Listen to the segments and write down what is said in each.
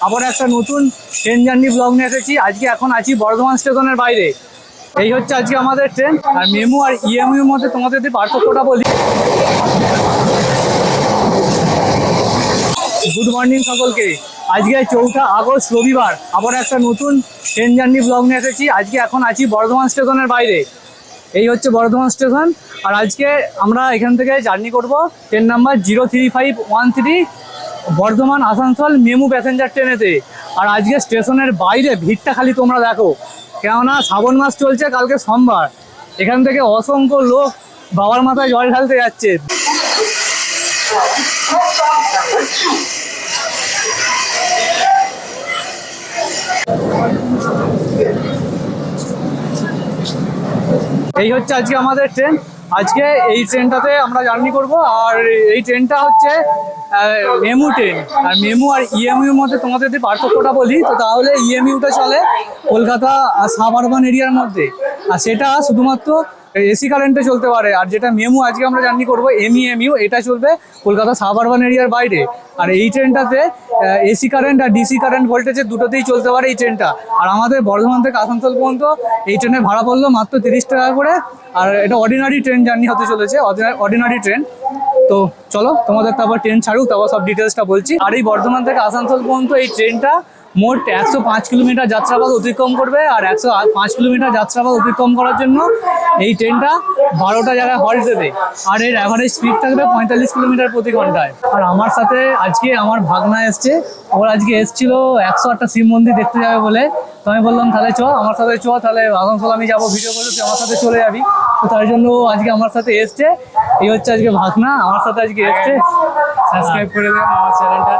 আবার একটা নতুন ট্রেন জার্নি ব্লগ নিয়ে এসেছি। আজকে এখন আছি বর্ধমান স্টেশনের বাইরে। এই হচ্ছে আজকে আমাদের ট্রেন। আর মেমু আর ইএমইউ মধ্যে তোমাদের যদি পার্থক্যটা বলি। গুড মর্নিং সকলকে। আজকে চৌঠা আগস্ট, রবিবার। আবার একটা নতুন ট্রেন জার্নি ব্লগ নিয়ে এসেছি। আজকে এখন আছি বর্ধমান স্টেশনের বাইরে। এই হচ্ছে বর্ধমান স্টেশন। আর আজকে আমরা এখান থেকে জার্নি করব। Train number zero three five one three Bardhaman, Asansol, MEMU passenger ট্রেনেতে আর আজকে স্টেশনের বাইরে ভিড়টা খালি তোমরা দেখো। কেননা শ্রাবণ মাস চলছে, কালকে সোমবার। এখান থেকে অসংখ্য লোক বাবার মাথায় জল ঢালতে যাচ্ছে। এই হচ্ছে আজকে আমাদের ট্রেন আজকে এই ট্রেনটাতে আমরা জার্নি করব, আর এই ট্রেনটা হচ্ছে মেমু ট্রেন। আর মেমু আর ইএমইউ এর মধ্যে তোমাদের যদি পার্থক্যটা বলি, তো তাহলে ইএমইউটা চলে কলকাতা সাব আরবান এরিয়ার মধ্যে। আর সেটা শুধুমাত্র এসি কারেন্টে চলতে পারে। আর যেটা মেমু, আজকে আমরা জার্নি করব এমইএমইউ এটা চলবে কলকাতা সাব আরবান এরিয়ার বাইরে। আর এই ট্রেনটাতে এসি কারেন্ট আর ডিসি কারেন্ট ভোল্টেজের দুটোতেই চলতে পারে এই ট্রেনটা। আর আমাদের বর্ধমান থেকে আসানসোল পর্যন্ত এই ট্রেনের ভাড়া পড়ল মাত্র তিরিশ টাকা করে। আর এটা অর্ডিনারি ট্রেন জার্নি হতে চলেছে অর্ডিনারি ট্রেন তো চলো, তোমাদের তারপর ট্রেন ছাড়ুক, তারপর সব ডিটেলসটা বলছি। আর এই বর্ধমান থেকে আসানসোল পর্যন্ত এই ট্রেনটা মোট একশো পাঁচ কিলোমিটার যাত্রাপথ অতিক্রম করবে আর একশো পাঁচ কিলোমিটার যাত্রাপথ অতিক্রম করার জন্য এই ট্রেনটা বারোটা জায়গায় হল্ট দেবে। আর এর অ্যাভারেজ স্পিড থাকবে পঁয়তাল্লিশ কিলোমিটার প্রতি ঘন্টায়। আর আমার সাথে আজকে আমার ভাগনা এসছে। ওর আজকে এসছিল একশো আটটা শিব মন্দির দেখতে যাবে বলে। তো আমি বললাম তাহলে চ আমার সাথে চ তাহলে আসানসোল আমি যাব ভিডিও করে তুই আমার সাথে চলে যাবি। তো তার জন্য আজকে আমার সাথে এসছে। এই হচ্ছে আজকে ভাগনা আমার সাথে আজকে এসছে। সাবস্ক্রাইব করে দেবেন আমার চ্যানেলটা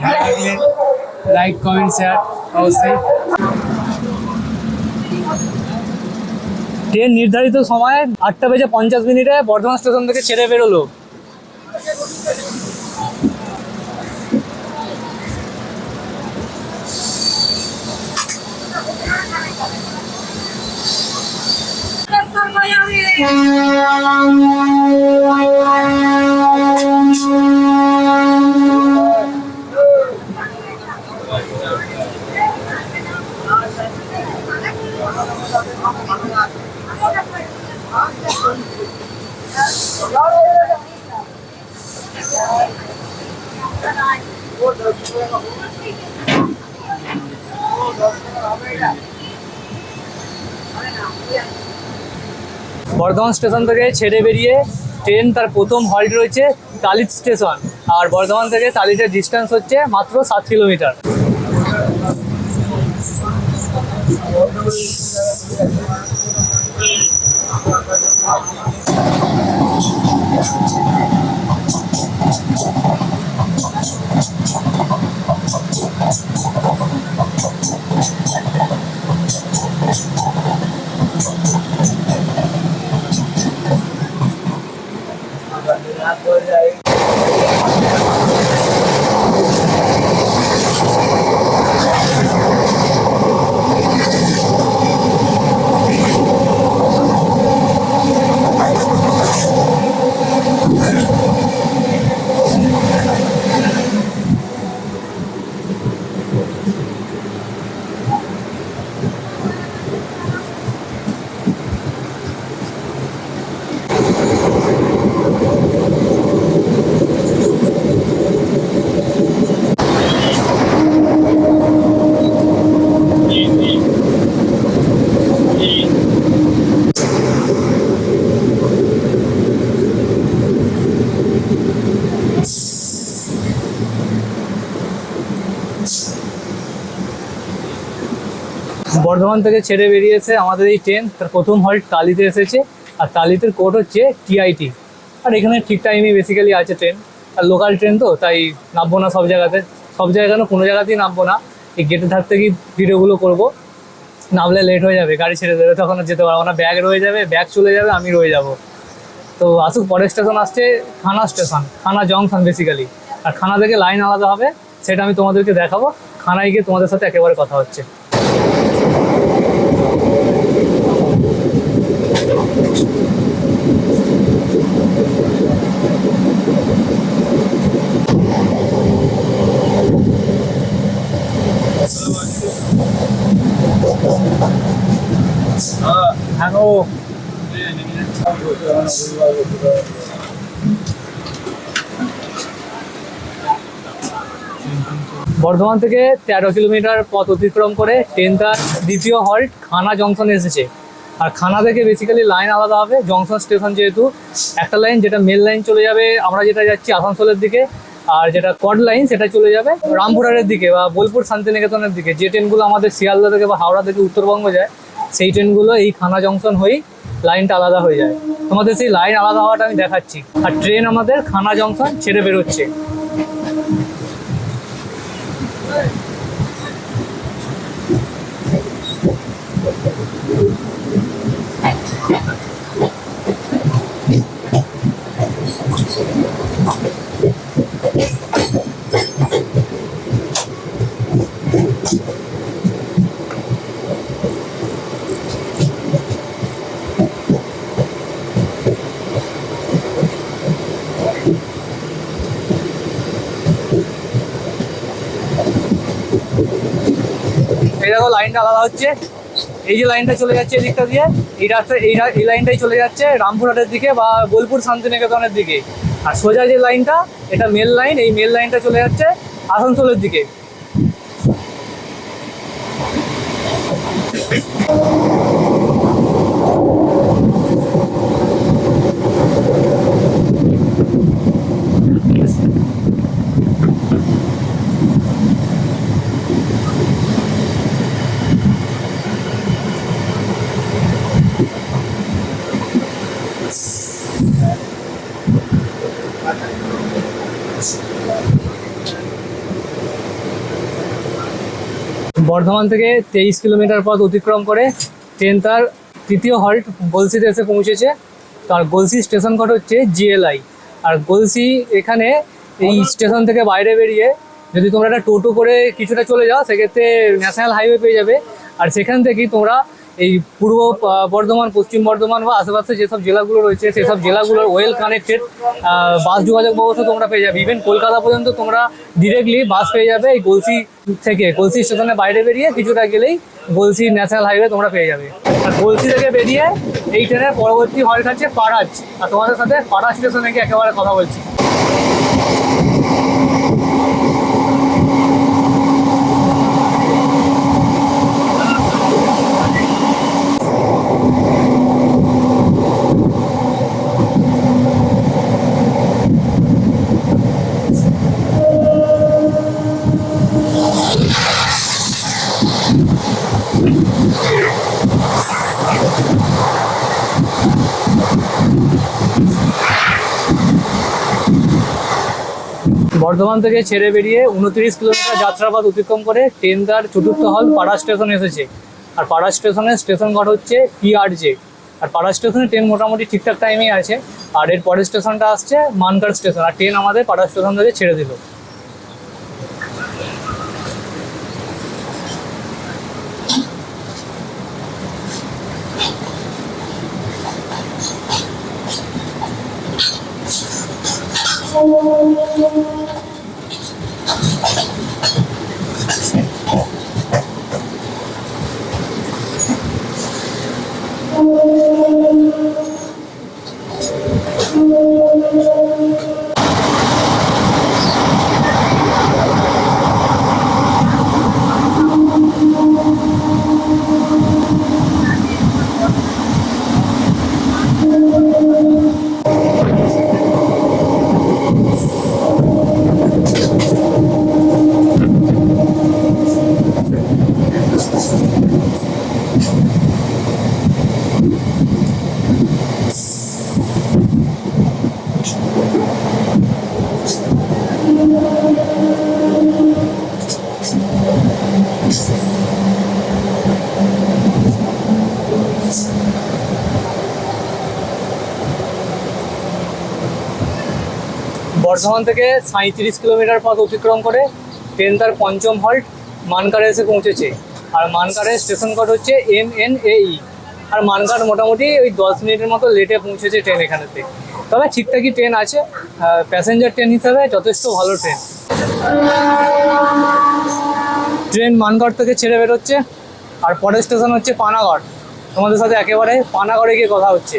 লাইক কমেন্ট শেয়ার অবশ্যই। ট্রেন নির্ধারিত সময় আটটা বেজে পঞ্চাশ মিনিটে বর্ধমান স্টেশন থেকে ছেড়ে বেরোলো। বর্ধমান স্টেশন থেকে ছেড়ে বেরিয়ে ট্রেন তার প্রথম হল্ট রয়েছে, তালিত স্টেশন। আর বর্ধমান থেকে তালিতের ডিস্টেন্স হচ্ছে মাত্র সাত কিলোমিটার বর্ধমান থেকে ছেড়ে বেরিয়েছে আমাদের এই ট্রেন তার প্রথম হল্ট টালিতে এসেছে। আর টালিতের কোড হচ্ছে টিআইটি আর এখানে ঠিক টাইমে বেসিক্যালি আছে ট্রেন আর লোকাল ট্রেন তো, তাই নামবো না সব জায়গাতে। সব জায়গায় কেন? কোনো জায়গাতেই নামবো না। এই গেটে থাকতে থেকেই ভিডিওগুলো করব? নামলে লেট হয়ে যাবে, গাড়ি ছেড়ে দেবে, তখন যেতে পারব না। ব্যাগ রয়ে যাবে ব্যাগ চলে যাবে, আমি রয়ে যাব। তো আসুক, পরের স্টেশন আসছে খানা স্টেশন খানা জংশন বেসিক্যালি আর খানা থেকে লাইন আলাদা হবে, সেটা আমি তোমাদেরকে দেখাবো। খানায় গিয়ে তোমাদের সাথে একেবারে কথা হচ্ছে। হ্যালো বর্ধমান থেকে তেরো কিলোমিটার পথ অতিক্রম করে ট্রেন তার দ্বিতীয় হল্ট খানা জংশনে এসেছে। আর খানা থেকে বেসিক্যালি লাইন আলাদা হবে, জংশন স্টেশন যেহেতু, একটা লাইন যেটা মেল লাইন চলে যাবে, আমরা যেটা যাচ্ছি আসানসোলের দিকে আর যেটা কড লাইন সেটা চলে যাবে রামপুরারের দিকে বা বোলপুর শান্তিনিকেতনের দিকে। যে ট্রেনগুলো আমাদের শিয়ালদা থেকে বা হাওড়া থেকে উত্তরবঙ্গ যায়, সেই ট্রেনগুলো এই খানা জংশন হয়েই লাইনটা আলাদা হয়ে যায়। তোমাদের সেই লাইন আলাদা হওয়াটা আমি দেখাচ্ছি। আর ট্রেন আমাদের খানা জংশন ছেড়ে বেরোচ্ছে। এই লাইনটা আলাদা হচ্ছে। এই যে লাইনটা চলে যাচ্ছে এদিকটা দিয়ে, এই রাস্তা এই এই লাইনটাই চলে যাচ্ছে রামপুরহাটের দিকে বা বোলপুর শান্তিনিকেতনের দিকে। আর সোজা যে লাইনটা, এটা মেল লাইন এই মেল লাইনটা চলে যাচ্ছে আসানসোলের দিকে। বর্ধমান থেকে তেইশ কিলোমিটার পথ অতিক্রম করে ট্রেন তার তৃতীয় হল্ট গলসিতে এসে পৌঁছেছে। তার গলসি স্টেশন কোড হচ্ছে জিএলআই আর গলসি এখানে এই স্টেশন থেকে বাইরে বেরিয়ে যদি তোমরা একটা টোটো করে কিছুটা চলে যাও, সেক্ষেত্রে ন্যাশনাল হাইওয়ে পেয়ে যাবে। আর সেখান থেকেই তোমরা এই পূর্ব বর্ধমান, পশ্চিম বর্ধমান বা আশেপাশে যেসব জেলাগুলো রয়েছে, সেসব জেলাগুলোর ওয়েল কানেক্টেড বাস যোগাযোগ ব্যবস্থা তোমরা পেয়ে যাবে। ইভেন কলকাতা পর্যন্ত তোমরা ডিরেক্টলি বাস পেয়ে যাবে এই গলসি থেকে। গলসি স্টেশনের বাইরে বেরিয়ে কিছুটা গেলেই গলসি ন্যাশনাল হাইওয়ে তোমরা পেয়ে যাবে। আর গলসি থেকে বেরিয়ে এই ট্রেনের পরবর্তী হল্ট আছে পাড়াজ আর তোমাদের সাথে পাড়া স্টেশনে গিয়ে একেবারে কথা বলছি। বর্ধমান থেকে ছেড়ে বেরিয়ে উনত্রিশ কিলোমিটার যাত্রাপথ অতিক্রম করে ট্রেন তার চতুর্থ হল পাড়া স্টেশন এসেছে। আর পাড়া স্টেশনের স্টেশন ঘর হচ্ছে পিআরজে আর পাড়া স্টেশনে ট্রেন মোটামুটি ঠিকঠাক টাইমেই আছে। আর এর পরের স্টেশনটা আসছে মানকার স্টেশন আর ট্রেন আমাদের পাড়া স্টেশন থেকে ছেড়ে দিল। বর্ধমান থেকে সাঁত্রিশ কিলোমিটার পথ অতিক্রম করে ট্রেন তার পঞ্চম হল্ট মানকারে এসে পৌঁছেছে। আর মানকারের স্টেশন কোড হচ্ছে এম এন এই আর মানকার মোটামুটি ওই দশ মিনিটের মতো লেটে পৌঁছেছে ট্রেন এখানেতে। তবে ঠিকঠাকই ট্রেন আছে। প্যাসেঞ্জার ট্রেন হিসাবে যথেষ্ট ভালো ট্রেন ট্রেন মানগড় থেকে ছেড়ে বেরোচ্ছে। আর পরের স্টেশন হচ্ছে পানাগড়। তোমাদের সাথে একেবারে পানাগড়ে গিয়ে কথা হচ্ছে।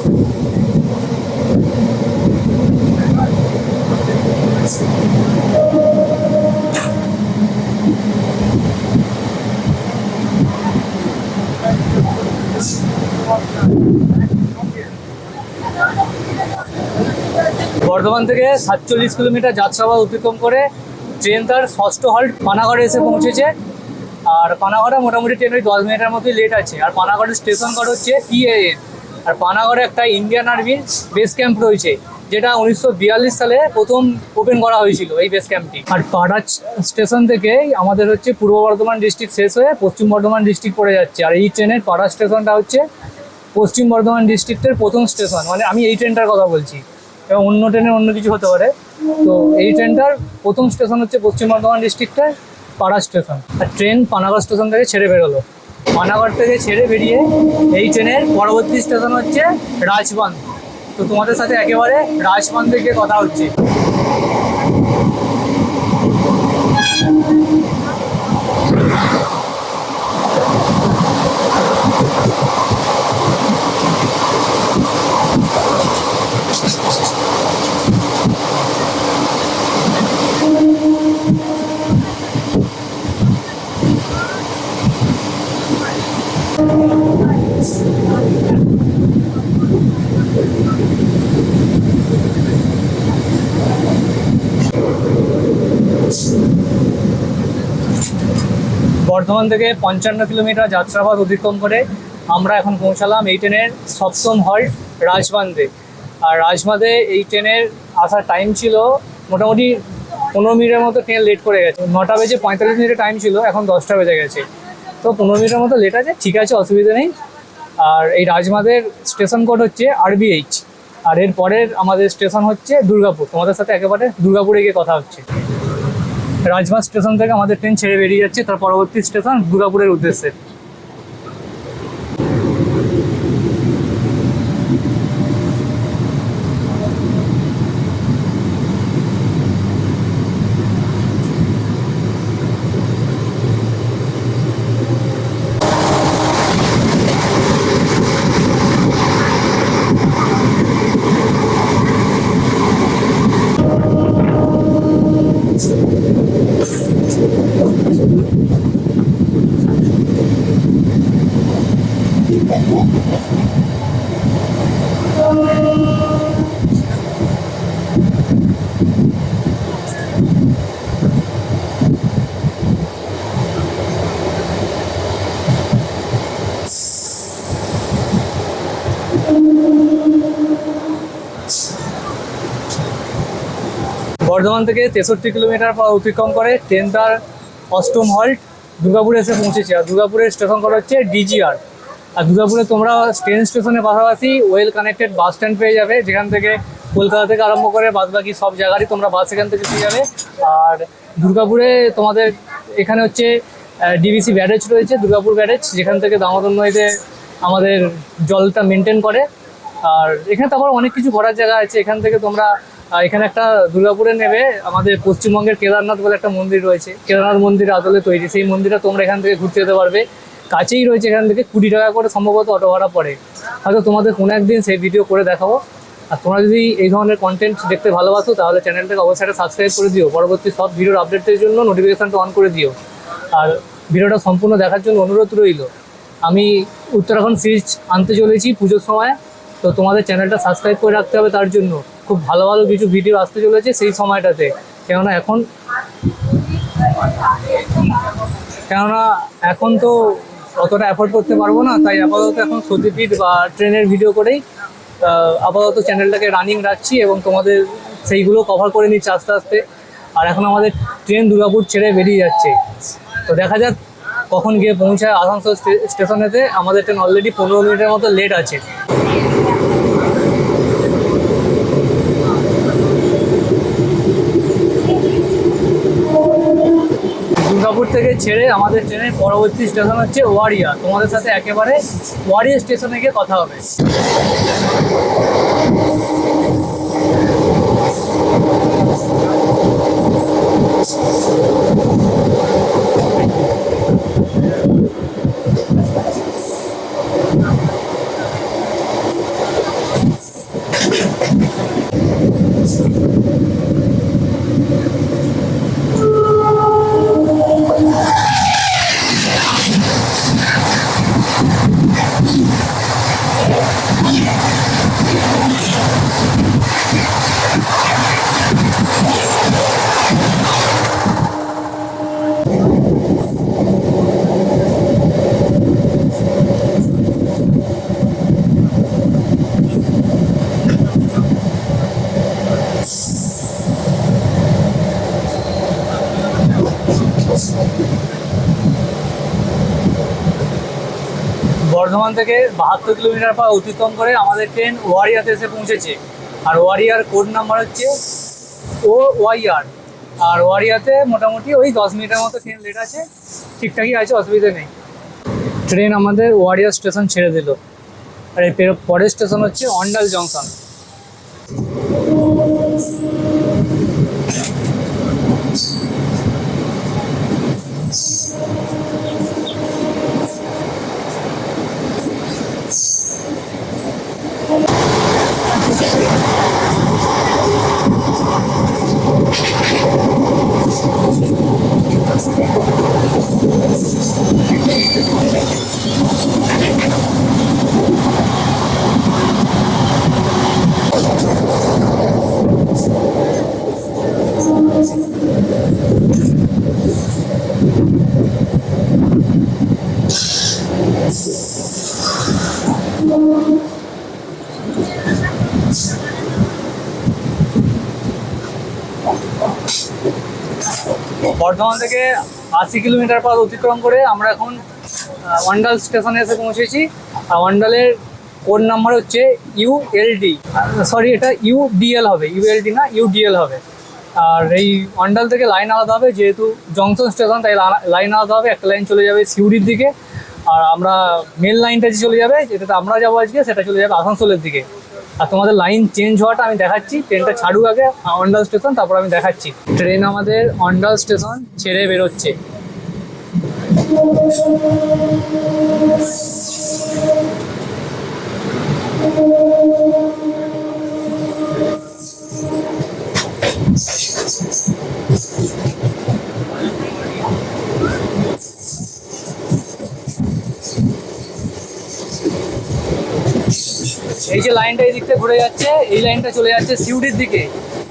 বর্ধমান থেকে সাতচল্লিশ কিলোমিটার যাত্রাবাদ অতিক্রম করে ট্রেন তার ষষ্ঠ হল্ট পানাগড়ে এসে পৌঁছেছে। আর পানাগড়ে মোটামুটি ট্রেন ওই দশ মিনিটের মতোই লেট আছে। আর পানাগড়ের স্টেশন কোড হচ্ছে পিএএন আর পানাগড়ে একটা ইন্ডিয়ান আর্মির বেস ক্যাম্প রয়েছে, যেটা উনিশশো বিয়াল্লিশ সালে প্রথম ওপেন করা হয়েছিল এই বেস ক্যাম্পটি আর পাড়া স্টেশন থেকে আমাদের হচ্ছে পূর্ব বর্ধমান ডিস্ট্রিক্ট শেষ হয়ে পশ্চিম বর্ধমান ডিস্ট্রিক্ট পড়ে যাচ্ছে। আর এই ট্রেনের পাড়া স্টেশনটা হচ্ছে পশ্চিম বর্ধমান ডিস্ট্রিক্টের প্রথম স্টেশন মানে আমি এই ট্রেনটার কথা বলছি। এবং অন্য ট্রেনের অন্য কিছু হতে পারে। তো এই ট্রেনটার প্রথম স্টেশন হচ্ছে পশ্চিম বর্ধমান ডিস্ট্রিক্টের পাড়া স্টেশন আর ট্রেন পানাগড় স্টেশন থেকে ছেড়ে বেরোলো। পানাগড় থেকে ছেড়ে বেরিয়ে এই ট্রেনের পরবর্তী স্টেশন হচ্ছে রাজবাঁধ তো তোমাদের সাথে একেবারে রাজবাঁধ থেকে কথা হচ্ছে। বর্ধমান থেকে পঞ্চান্ন কিলোমিটার যাত্রাপথ অতিক্রম করে আমরা এখন পৌঁছালাম এই ট্রেনের সপ্তম হল্ট রাজবান্ধে আর রাজবাঁধে এই ট্রেনের আসার টাইম ছিল মোটামুটি পনেরো মিনিটের মতো ট্রেন লেট করে গেছে। নটা বেজে পঁয়তাল্লিশ মিনিটের টাইম ছিল, এখন দশটা বেজে গেছে। তো পনেরো মিনিটের মতো লেট আছে, ঠিক আছে, অসুবিধা নেই। আর এই রাজমাদের স্টেশন কোড হচ্ছে আরবিএইচ আর এর পরের আমাদের স্টেশন হচ্ছে দুর্গাপুর। তোমাদের সাথে একেবারে দুর্গাপুরে গিয়ে কথা হচ্ছে। রাজবাস স্টেশন থেকে আমাদের ট্রেন ছেড়ে বেরিয়ে যাচ্ছে তার পরবর্তী স্টেশন দুর্গাপুরের উদ্দেশ্যে। বর্ধমান থেকে তেষট্টি কিলোমিটার পর অতিক্রম করে ট্রেন তার অষ্টম হল্ট দুর্গাপুরে এসে পৌঁছেছে। আর দুর্গাপুরের স্টেশন করা হচ্ছে ডিজিআর আর দুর্গাপুরে তোমরা ট্রেন স্টেশনের পাশাপাশি ওয়েল কানেক্টেড বাস স্ট্যান্ড পেয়ে যাবে, যেখান থেকে কলকাতা থেকে আরম্ভ করে বাদবাকি সব জায়গারই তোমরা বাস এখান থেকে পেয়ে যাবে। আর দুর্গাপুরে তোমাদের এখানে হচ্ছে ডিবিসি ব্যারেজ রয়েছে, দুর্গাপুর ব্যারেজ, যেখান থেকে দামোদর নদীতে আমাদের জলটা মেনটেন করে। আর এখানে তারপর অনেক কিছু ঘোরার জায়গা আছে, এখান থেকে তোমরা আহ, এখানে একটা দুর্গাপুরে নেবে আমাদের পশ্চিমবঙ্গের কেদারনাথ বলে একটা মন্দির রয়েছে। কেদারনাথ মন্দির আদলে তৈরি। সেই মন্দিরটা তোমরা এখান থেকে ঘুরতে যেতে পারবে। কাছেই রয়েছে এখান থেকে কুড়ি টাকা করে সম্ভবত অটো ভাড়া পড়ে। হয়তো তোমাদের কোনো একদিন সেই ভিডিও করে দেখাবো। আর তোমরা যদি এই ধরনের কন্টেন্ট দেখতে ভালোবাসো তাহলে চ্যানেলটাকে অবশ্যই সাবস্ক্রাইব করে দিও। পরবর্তী সব ভিডিওর আপডেটের জন্য নোটিফিকেশানটা অন করে দিও। আর ভিডিওটা সম্পূর্ণ দেখার জন্য অনুরোধ রইল আমি উত্তরাখণ্ড সিরিজ আনতে চলেছি পুজোর সময়। তো তোমাদের চ্যানেলটা সাবস্ক্রাইব করে রাখতে হবে তার জন্য। খুব ভালো ভালো কিছু ভিডিও আসতে চলেছে সেই সময়টাতে। কেননা এখন কেননা এখন তো অতটা অ্যাফোর্ড করতে পারব না, তাই আপাতত এখন সতীপীঠ বা ট্রেনের ভিডিও করেই আপাতত চ্যানেলটাকে রানিং রাখছি এবং তোমাদের সেইগুলো কভার করে নিচ্ছি আস্তে আস্তে। আর এখন আমাদের ট্রেন দুর্গাপুর ছেড়ে বেরিয়ে যাচ্ছে। তো দেখা যাক কখন গিয়ে পৌঁছায় আসানসোল স্টে- স্টেশনেতে। আমাদের ট্রেন অলরেডি পনেরো মিনিটের মতো লেট আছে। দুর্গাপুর থেকে ছেড়ে আমাদের ট্রেনের পরবর্তী স্টেশন হচ্ছে ওয়ারিয়া। তোমাদের সাথে একেবারে ওয়ারিয়া স্টেশনে গিয়ে কথা হবে। বর্ধমান থেকে বাহাত্তর কিলোমিটার পর অতিক্রম করে আমাদের ট্রেন ওয়ারিয়াতে এসে পৌঁছেছে। আর ওয়ারিয়ার কোড নাম্বার হচ্ছে ও ওয়াইআর আর ওয়ারিয়াতে মোটামুটি ওই দশ মিনিটের মতো ট্রেন লেট আছে। ঠিকঠাকই আছে, অসুবিধা নেই। ট্রেন আমাদের ওয়ারিয়া স্টেশন ছেড়ে দিল। আর এর পরের স্টেশন হচ্ছে অন্ডাল জংশন বর্ধমান থেকে আশি কিলোমিটার পথ অতিক্রম করে আমরা এখন আহ, অন্ডাল স্টেশনে এসে পৌঁছেছি। আর অন্ডালের কোড নাম্বার হচ্ছে ইউএলডি সরি এটা ইউডিএল হবে। ইউএলডি না ইউডিএল হবে। আর এই অন্ডাল থেকে লাইন আলাদা হবে যেহেতু জংশন স্টেশন তাই লাইন আলাদা হবে। একটা লাইন চলে যাবে সিউড়ির দিকে। আর আমরা মেন লাইনটা যে চলে যাবে যেটাতে আমরা যাব আজকে সেটা চলে যাবে আসানসোলের দিকে। আর তোমাদের লাইন চেঞ্জ হওয়াটা আমি দেখাচ্ছি। ট্রেনটা ছাড়ুক আগে অন্ডাল স্টেশন তারপর আমি দেখাচ্ছি। ট্রেন আমাদের অন্ডাল স্টেশন ছেড়ে বেরোচ্ছে। এই যে লাইনটা এই দিক থেকে ঘুরে যাচ্ছে, এই লাইনটা চলে যাচ্ছে সিউড়ির দিকে।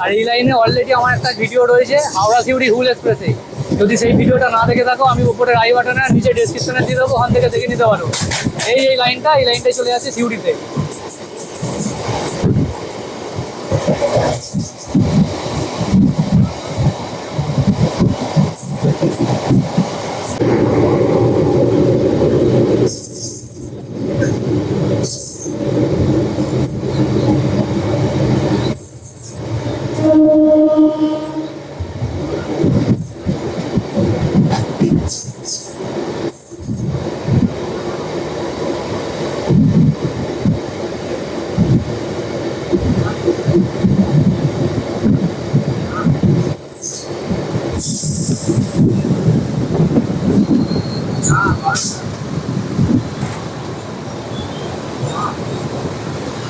আর এই লাইনে অলরেডি আমার একটা ভিডিও রয়েছে, হাওড়া সিউড়ি হুল এক্সপ্রেসে যদি সেই ভিডিওটা না দেখে থাকো, আমি উপরে রাই বাটনে নিচে ডেসক্রিপশনে দিয়ে দেবো, ওখান থেকে দেখে নিতে পারো। এই এই লাইনটা, এই লাইনটাই চলে যাচ্ছে সিউড়িতে।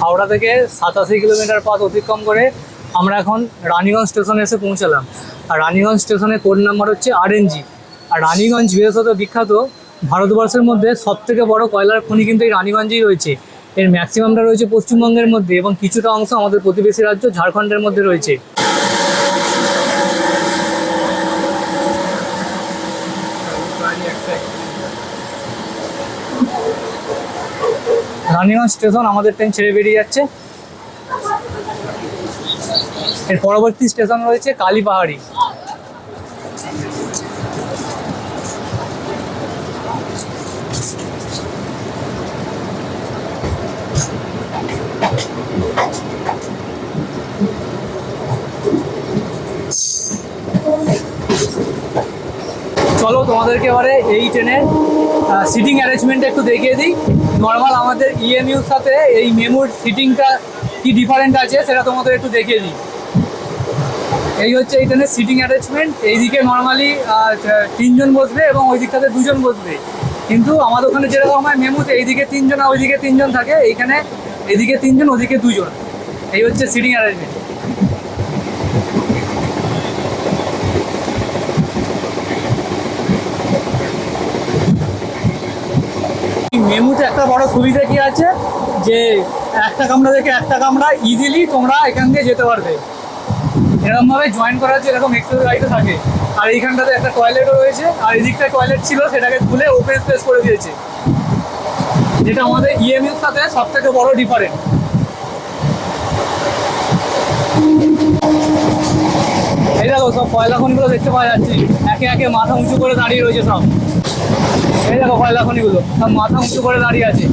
হাওড়া থেকে সাতাশি কিলোমিটার পথ অতিক্রম করে আমরা এখন রানীগঞ্জ স্টেশনে এসে পৌঁছালাম। আর রানীগঞ্জ স্টেশনের কোড নাম্বার হচ্ছে আরএনজি আর রানীগঞ্জ বিশেষত বিখ্যাত ভারতবর্ষের মধ্যে সব থেকে বড় কয়লার খনি কিন্তু এই রানীগঞ্জেই রয়েছে। এর ম্যাক্সিমামটা রয়েছে পশ্চিমবঙ্গের মধ্যে এবং কিছুটা অংশ আমাদের প্রতিবেশী রাজ্য ঝাড়খণ্ডের মধ্যে রয়েছে। রানীগঞ্জ স্টেশন, আমাদের ট্রেন ছেড়ে বেরিয়ে যাচ্ছে। এর পরবর্তী স্টেশন রয়েছে কালীপাহাড়ি। চলো তোমাদেরকে এবারে এই ট্রেনের সিটিং অ্যারেঞ্জমেন্ট একটু দেখিয়ে দিই। নর্মাল আমাদের ইএমইউর সাথে এই মেমোর সিটিংটা কি ডিফারেন্ট আছে সেটা তোমাদের একটু দেখিয়ে দিই। এই হচ্ছে এই ট্রেনের সিটিং অ্যারেঞ্জমেন্ট এইদিকে নর্মালি তিনজন বসবে এবং ওই দিকটাতে দুজন বসবে। কিন্তু আমাদের ওখানে যেরকম হয় মেমোতে এইদিকে তিনজন আর ওইদিকে তিনজন থাকে, এইখানে এদিকে তিনজন, ওদিকে দুজন। এই হচ্ছে সিটিং অ্যারেঞ্জমেন্ট মেমুতে একটা বড় সুবিধা কি আছে? যে একটা কামরা থেকে একটা কামরা ইজিলি তোমরা এখান দিয়ে যেতে পারবে। এরকমভাবে জয়েন করা হচ্ছে এরকম এক্সপ্রেস গাড়িতে থাকে। আর এইখানটাতে একটা টয়লেটও রয়েছে। আর এদিকটা টয়লেট ছিল, সেটাকে খুলে ওপেন স্পেস করে দিয়েছে। যেটা আমাদের ইএমইউর সাথে সব থেকে বড় ডিফারেন্ট এই দেখো, সব কয়লা খনিগুলো দেখতে পাওয়া যাচ্ছে। একে একে মাথা উঁচু করে দাঁড়িয়ে রয়েছে সব। এই দেখো কয়লা খনিগুলো। সব মাথা উঁচু করে দাঁড়িয়ে আছে।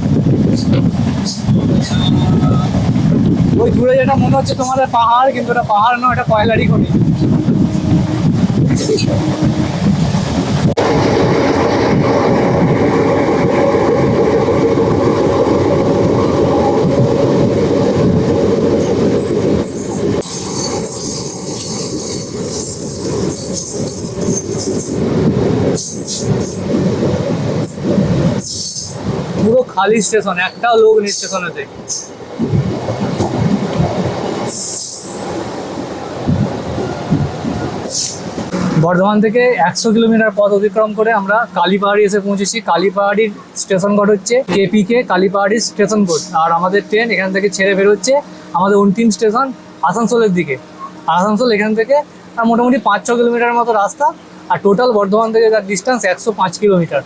ওই দূরে যেটা মনে হচ্ছে তোমাদের পাহাড়, কিন্তু এটা পাহাড় নয়, এটা কয়লারই খনি পুরো খালি স্টেশন একটাও লোক নেই স্টেশনেতে। বর্ধমান থেকে একশো কিলোমিটার পথ অতিক্রম করে আমরা কালীপাহাড়ি এসে পৌঁছেছি। কালীপাহাড়ির স্টেশন কোড হচ্ছে কেপিকে কালীপাহাড়ি স্টেশন কোড আর আমাদের ট্রেন এখান থেকে ছেড়ে বেরোচ্ছে আমাদের অন্তিম স্টেশন আসানসোলের দিকে। আসানসোল এখান থেকে মোটামুটি পাঁচ ছ কিলোমিটার মতো রাস্তা। আর টোটাল বর্ধমান থেকে তার ডিস্টেন্স একশো পাঁচ কিলোমিটার।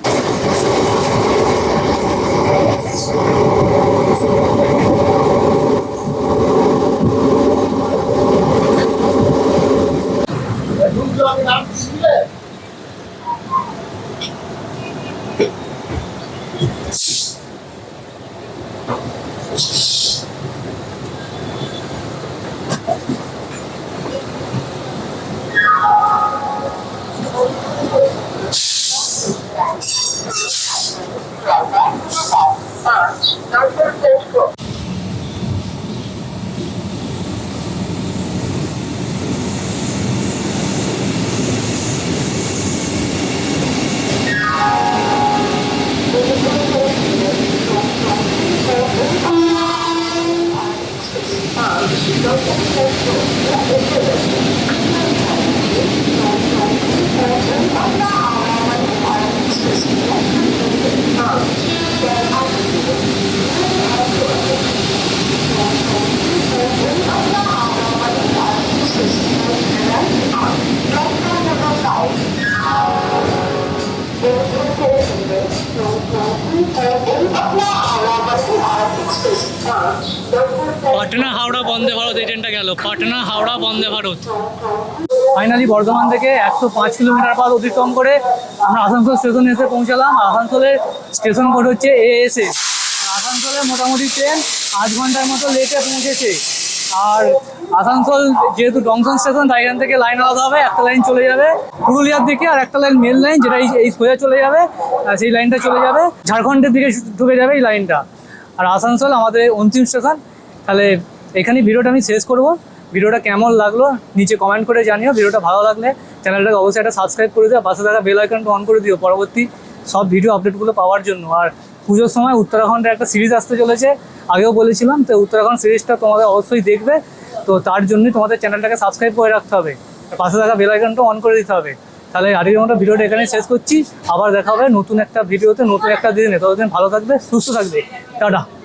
বর্ধমান থেকে একশো পাঁচ কিলোমিটার পথ অতিক্রম করে আমরা আসানসোল স্টেশনে এসে পৌঁছালাম। আসানসোলের স্টেশন কোড হচ্ছে এএসএ আসানসোলে মোটামুটি ট্রেন আধ ঘণ্টার মতো লেটে পৌঁছেছে। আর আসানসোল যেহেতু ডংশন স্টেশন, তাই এখান থেকে লাইন আলাদা হবে, একটা লাইন চলে যাবে। পুরুলিয়ার দিকে আর একটা লাইন মেল লাইন, যেটা এই- সোজা চলে যাবে সেই লাইনটা চলে যাবে। ঝাড়খণ্ডের দিকে ঢুকে যাবে এই লাইনটা। আর আসানসোল আমাদের অন্তিম স্টেশন। তাহলে এখানেই ভিডিওটা আমি শেষ করব। ভিডিওটা কেমন লাগল নিচে কমেন্ট করে জানিও, ভিডিওটা ভালো লাগলে চ্যানেলটাকে অবশ্যই একটা সাবস্ক্রাইব করে দিও পাশে থাকা বেল আইকনটা অন করে দিও পরবর্তী সব ভিডিও আপডেটগুলো পাওয়ার জন্য। আর পুজোর সময় উত্তরাখণ্ডের একটা সিরিজ আসতে চলেছে, আগেও বলেছিলাম, তো উত্তরাখণ্ড সিরিজটা তোমাদের অবশ্যই দেখবে, তো তার জন্যই তোমাদের চ্যানেলটাকে সাবস্ক্রাইব করে রাখতে হবে পাশে থাকা বেল আইকনটা অন করে দিতে হবে। তাহলে আজকের মতো ভিডিওটা এখানে শেষ করছি, আবার দেখা হবে নতুন একটা ভিডিওতে নতুন একটা দিনে। ততদিন ভালো থাকবে, সুস্থ থাকবে। টাটা।